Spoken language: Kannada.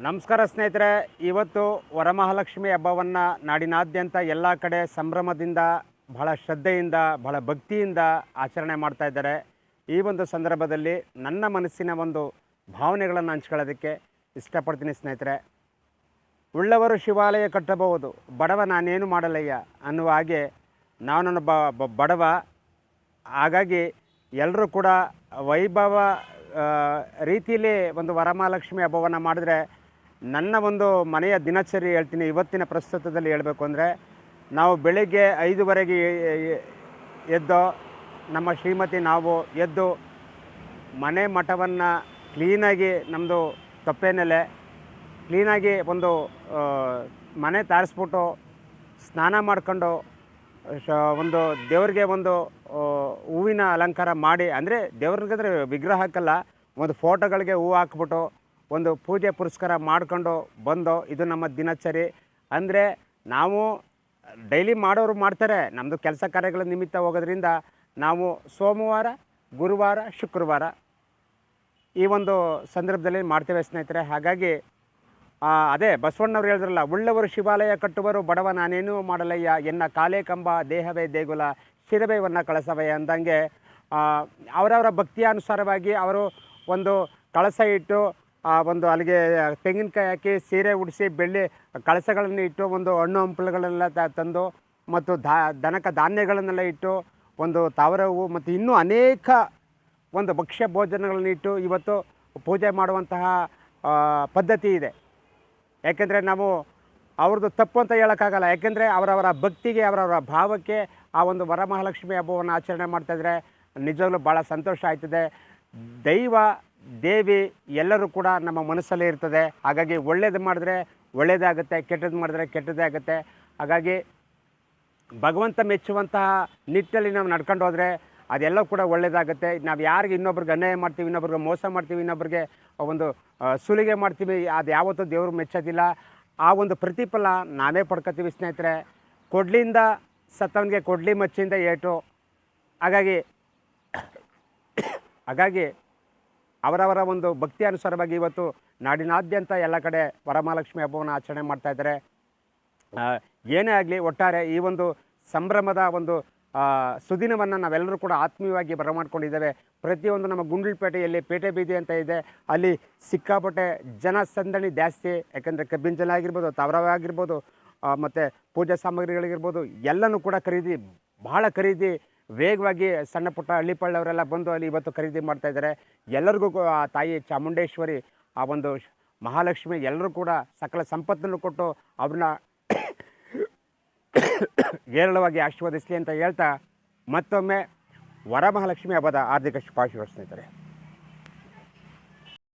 ನಮಸ್ಕಾರ ಸ್ನೇಹಿತರೆ, ಇವತ್ತು ವರಮಹಾಲಕ್ಷ್ಮಿ ಹಬ್ಬವನ್ನು ನಾಡಿನಾದ್ಯಂತ ಎಲ್ಲ ಕಡೆ ಸಂಭ್ರಮದಿಂದ, ಬಹಳ ಶ್ರದ್ಧೆಯಿಂದ, ಬಹಳ ಭಕ್ತಿಯಿಂದ ಆಚರಣೆ ಮಾಡ್ತಾ ಇದ್ದಾರೆ. ಈ ಒಂದು ಸಂದರ್ಭದಲ್ಲಿ ನನ್ನ ಮನಸ್ಸಿನ ಒಂದು ಭಾವನೆಗಳನ್ನು ಹಂಚ್ಕೊಳ್ಳೋದಕ್ಕೆ ಇಷ್ಟಪಡ್ತೀನಿ ಸ್ನೇಹಿತರೆ. ಉಳ್ಳವರು ಶಿವಾಲಯ ಕಟ್ಟಬಹುದು, ಬಡವ ನಾನೇನು ಮಾಡಲಯ್ಯ ಅನ್ನುವ ಹಾಗೆ ನಾನು ಬ ಬ- ಬಡವ. ಹಾಗಾಗಿ ಎಲ್ಲರೂ ಕೂಡ ವೈಭವ ರೀತಿಯಲ್ಲಿ ಒಂದು ವರಮಹಾಲಕ್ಷ್ಮಿ ಹಬ್ಬವನ್ನು ಮಾಡಿದ್ರೆ ನನ್ನ ಒಂದು ಮನೆಯ ದಿನಚರಿ ಹೇಳ್ತೀನಿ, ಇವತ್ತಿನ ಪ್ರಸ್ತುತದಲ್ಲಿ ಹೇಳಬೇಕು ಅಂದರೆ, ನಾವು ಬೆಳಿಗ್ಗೆ ಐದುವರೆಗೆ ಎದ್ದು ನಮ್ಮ ಶ್ರೀಮತಿ ನಾವು ಎದ್ದು ಮನೆ ಮಠವನ್ನು ಕ್ಲೀನಾಗಿ ನಮ್ಮದು ತೊಪ್ಪೆನೆಲೆ ಕ್ಲೀನಾಗಿ ಒಂದು ಮನೆ ತಾರಿಸ್ಬಿಟ್ಟು ಸ್ನಾನ ಮಾಡ್ಕೊಂಡು, ಶ, ಒಂದು ದೇವ್ರಿಗೆ ಒಂದು ಹೂವಿನ ಅಲಂಕಾರ ಮಾಡಿ, ಅಂದರೆ ದೇವ್ರಿಗಂದರೆ ವಿಗ್ರಹ ಹಾಕಲ್ಲ, ಒಂದು ಫೋಟೋಗಳಿಗೆ ಹೂವು ಹಾಕ್ಬಿಟ್ಟು ಒಂದು ಪೂಜೆ ಪುರಸ್ಕಾರ ಮಾಡ್ಕೊಂಡು ಬಂದೋ ಇದು ನಮ್ಮ ದಿನಚರಿ. ಅಂದರೆ ನಾವು ಡೈಲಿ ಮಾಡೋರು ಮಾಡ್ತಾರೆ. ನಮ್ಮದು ಕೆಲಸ ಕಾರ್ಯಗಳ ನಿಮಿತ್ತ ಹೋಗೋದ್ರಿಂದ ನಾವು ಸೋಮವಾರ, ಗುರುವಾರ, ಶುಕ್ರವಾರ ಈ ಒಂದು ಸಂದರ್ಭದಲ್ಲಿ ಮಾಡ್ತೇವೆ ಸ್ನೇಹಿತರೆ. ಹಾಗಾಗಿ ಅದೇ ಬಸವಣ್ಣವ್ರು ಹೇಳಿದ್ರಲ್ಲ, ಉಳ್ಳವರು ಶಿವಾಲಯ ಕಟ್ಟುವರು, ಬಡವ ನಾನೇನು ಮಾಡಲಯ್ಯ. ಎನ್ನ ಕಾಲೇ ಕಂಬ, ದೇಹವೇ ದೇಗುಲ ಶಿರಬೇವನ್ನ ಕಳಸವೇ ಅಂದಂಗೆ ಅವರವರ ಅವರವರ ಭಕ್ತಿಯಾನುಸಾರವಾಗಿ ಅವರು ಒಂದು ಕಳಸ ಇಟ್ಟು ಆ ಒಂದು ಅಲ್ಲಿಗೆ ತೆಂಗಿನಕಾಯಿ ಹಾಕಿ ಸೀರೆ ಉಡಿಸಿ ಬೆಳ್ಳಿ ಕಳಸಗಳನ್ನು ಇಟ್ಟು ಒಂದು ಹಣ್ಣು ಹಂಪಲುಗಳನ್ನೆಲ್ಲ ತಂದು ಮತ್ತು ದಾ ದನಕ ಧಾನ್ಯಗಳನ್ನೆಲ್ಲ ಇಟ್ಟು ಒಂದು ತಾವರ ಹೂವು ಮತ್ತು ಇನ್ನೂ ಅನೇಕ ಒಂದು ಭಕ್ಷ್ಯ ಭೋಜನಗಳನ್ನು ಇಟ್ಟು ಇವತ್ತು ಪೂಜೆ ಮಾಡುವಂತಹ ಪದ್ಧತಿ ಇದೆ. ಯಾಕೆಂದರೆ ನಾವು ಅವ್ರದ್ದು ತಪ್ಪು ಅಂತ ಹೇಳೋಕ್ಕಾಗಲ್ಲ. ಯಾಕೆಂದರೆ ಅವರವರ ಭಕ್ತಿಗೆ, ಅವರವರ ಭಾವಕ್ಕೆ ಆ ಒಂದು ವರಮಹಾಲಕ್ಷ್ಮಿ ಹಬ್ಬವನ್ನು ಆಚರಣೆ ಮಾಡ್ತಾಯಿದ್ರೆ ನಿಜವಾಗ್ಲೂ ಭಾಳ ಸಂತೋಷ ಆಯ್ತದೆ. ದೈವ ದೇವಿ ಎಲ್ಲರೂ ಕೂಡ ನಮ್ಮ ಮನಸ್ಸಲ್ಲೇ ಇರ್ತದೆ. ಹಾಗಾಗಿ ಒಳ್ಳೇದು ಮಾಡಿದ್ರೆ ಒಳ್ಳೇದೇ ಆಗುತ್ತೆ ಕೆಟ್ಟದ್ದು ಮಾಡಿದ್ರೆ ಕೆಟ್ಟದ್ದೇ ಆಗುತ್ತೆ ಹಾಗಾಗಿ ಭಗವಂತ ಮೆಚ್ಚುವಂತಹ ನಿಟ್ಟಲ್ಲಿ ನಾವು ನಡ್ಕೊಂಡು ಹೋದರೆ ಅದೆಲ್ಲ ಕೂಡ ಒಳ್ಳೆಯದಾಗುತ್ತೆ ನಾವು ಯಾರಿಗೆ ಇನ್ನೊಬ್ರಿಗೆ ಅನ್ಯಾಯ ಮಾಡ್ತೀವಿ, ಇನ್ನೊಬ್ರಿಗೆ ಮೋಸ ಮಾಡ್ತೀವಿ, ಇನ್ನೊಬ್ರಿಗೆ ಒಂದು ಸುಲಿಗೆ ಮಾಡ್ತೀವಿ, ಅದು ಯಾವತ್ತೂ ದೇವರು ಮೆಚ್ಚೋದಿಲ್ಲ. ಆ ಒಂದು ಪ್ರತಿಫಲ ನಾವೇ ಪಡ್ಕೊತೀವಿ ಸ್ನೇಹಿತರೆ. ಕೊಡ್ಲಿಂದ ಸತ್ತವನಿಗೆ ಕೊಡ್ಲಿ ಮಚ್ಚಿಂದ ಏಟು. ಹಾಗಾಗಿ ಹಾಗಾಗಿ ಅವರವರ ಒಂದು ಭಕ್ತಿ ಅನುಸಾರವಾಗಿ ಇವತ್ತು ನಾಡಿನಾದ್ಯಂತ ಎಲ್ಲ ಕಡೆ ವರಮಹಾಲಕ್ಷ್ಮಿ ಹಬ್ಬವನ್ನು ಆಚರಣೆ ಮಾಡ್ತಾ ಇದ್ದಾರೆ. ಏನೇ ಆಗಲಿ ಒಟ್ಟಾರೆ ಈ ಒಂದು ಸಂಭ್ರಮದ ಒಂದು ಸುದಿನವನ್ನು ನಾವೆಲ್ಲರೂ ಕೂಡ ಆತ್ಮೀಯವಾಗಿ ಬರಮಾಡ್ಕೊಂಡಿದ್ದೇವೆ. ಪ್ರತಿಯೊಂದು ನಮ್ಮ ಗುಂಡ್ಲುಪೇಟೆಯಲ್ಲಿ ಪೇಟೆ ಬೀದಿ ಅಂತ ಇದೆ. ಅಲ್ಲಿ ಸಿಕ್ಕಾಪಟ್ಟೆ ಜನ ಸಂದಣಿ ಜಾಸ್ತಿ, ಯಾಕಂದರೆ ಕಬ್ಬಿನ ಜನ ಆಗಿರ್ಬೋದು ತಾವರವ ಆಗಿರ್ಬೋದು ಮತ್ತು ಪೂಜಾ ಸಾಮಗ್ರಿಗಳಿಗಿರ್ಬೋದು, ಎಲ್ಲನೂ ಕೂಡ ಖರೀದಿ, ಬಹಳ ಖರೀದಿ ವೇಗವಾಗಿ ಸಣ್ಣ ಪುಟ್ಟ ಹಳ್ಳಿಪಳ್ಳವರೆಲ್ಲ ಬಂದು ಅಲ್ಲಿ ಇವತ್ತು ಖರೀದಿ ಮಾಡ್ತಾ ಇದ್ದಾರೆ. ಎಲ್ಲರಿಗೂ ಆ ತಾಯಿ ಚಾಮುಂಡೇಶ್ವರಿ ಆ ಒಂದು ಮಹಾಲಕ್ಷ್ಮಿ ಎಲ್ಲರೂ ಕೂಡ ಸಕಲ ಸಂಪತ್ತನ್ನು ಕೊಟ್ಟು ಅವ್ರನ್ನ ಹೇರಳವಾಗಿ ಆಶೀರ್ವದಿಸಲಿ ಅಂತ ಹೇಳ್ತಾ ಮತ್ತೊಮ್ಮೆ ವರಮಹಾಲಕ್ಷ್ಮಿ ಹಬ್ಬದ ಆರ್ಥಿಕ ಶುಭಾಶಯ ಸ್ನೇಹಿತರೆ.